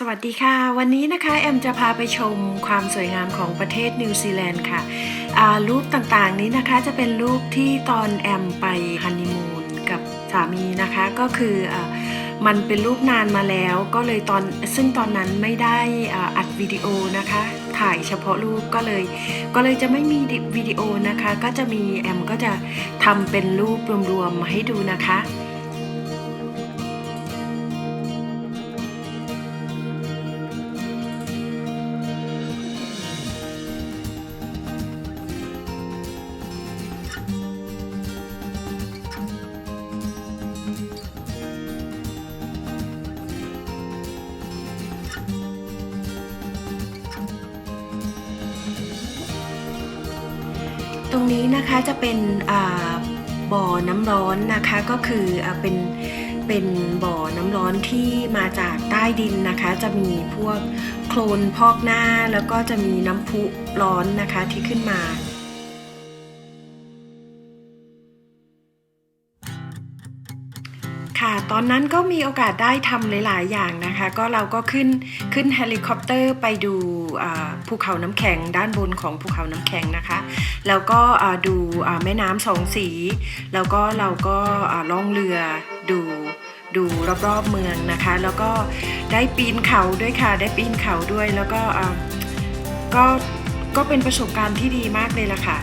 สวัสดีค่ะ วันนี้นะคะ แอมจะพาไปชมความสวยงามของประเทศนิวซีแลนด์ค่ะรูปต่างๆนี้นะคะจะเป็นรูปที่ตอนแอมไปฮันนีมูนกับสามีนะคะก็คืออมันเป็นรูปนานมาแล้วก็เลยตอนซึ่งตอนนั้นไม่ได้อ,อัดวิดีโอนะคะ ถ่ายเฉพาะรูปก็เลย ก็เลยจะไม่มีวิดีโอนะคะ ก็จะมีแอมก็จะทำเป็นรูปรวมๆมาให้ดูนะคะ รงนี้นะคะจะเป็นบ่อน้ำร้อนนะคะก็คืออเป็นเป็นบ่อน้ำร้อนที่มาจากใต้ดินนะคะ จะมีพวกโคลนพอกหน้า แล้วก็จะมีน้ำพุร้อนนะคะที่ขึ้นมา ค่ะ ตอนนั้นก็มีโอกาสได้ทำหลาย ๆ อย่างนะคะ ก็เราก็ขึ้นขึ้นเฮลิคอปเตอร์ไปดูภูเขาน้ำแข็งด้านบนของภูเขาน้ำแข็งนะคะ แล้วก็ดูแม่น้ำสองสี แล้วก็เราก็ล่องเรือดูดูรอบ ๆ เมืองนะคะ แล้วก็ได้ปีนเขาด้วยค่ะ ได้ปีนเขาด้วย แล้วก็ก็ก็เป็นประสบการณ์ที่ดีมากเลยล่ะค่ะ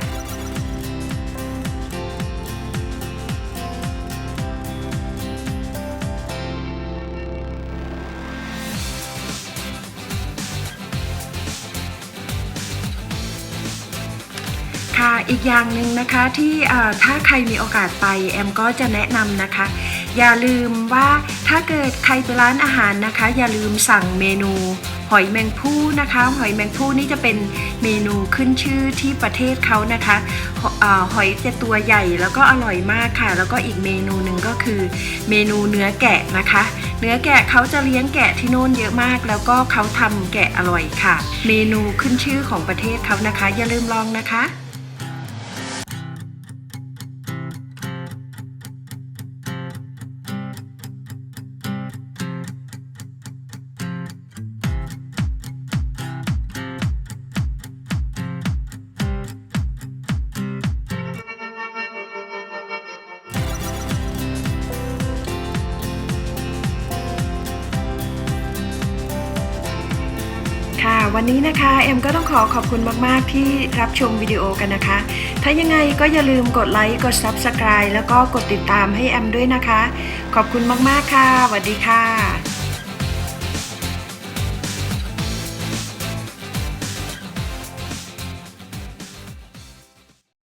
ค่ะอีกอย่างหนึ่งนะคะที่ถ้าใครมีโอกาสไปแอมก็จะแนะนำนะคะ อย่าลืมว่าถ้าเกิดใครไปร้านอาหารนะคะ อย่าลืมสั่งเมนูหอยแมงผู้นะคะ หอยแมงผู้นี่จะเป็นเมนูขึ้นชื่อที่ประเทศเขานะคะหอยจะตัวใหญ่แล้วก็อร่อยมากค่ะ แล้วก็อีกเมนูหนึ่งก็คือ เมนูเนื้อแกะนะคะ เนื้อแกะเขาจะเลี้ยงแกะที่โน่นเยอะมาก แล้วก็เขาทำแกะอร่อยค่ะ เมนูขึ้นชื่อของประเทศเขานะคะ อย่าลืมลองนะคะ วันนี้นะคะ เอ็มก็ต้องขอขอบคุณมาก ๆ ที่รับชมวิดีโอกันนะคะ ถ้ายังไงก็อย่าลืมกดไลค์ กด Subscribe แล้วก็กดติดตามให้แอมด้วยนะคะ ขอบคุณมาก ๆ ค่ะสวัสดีค่ะ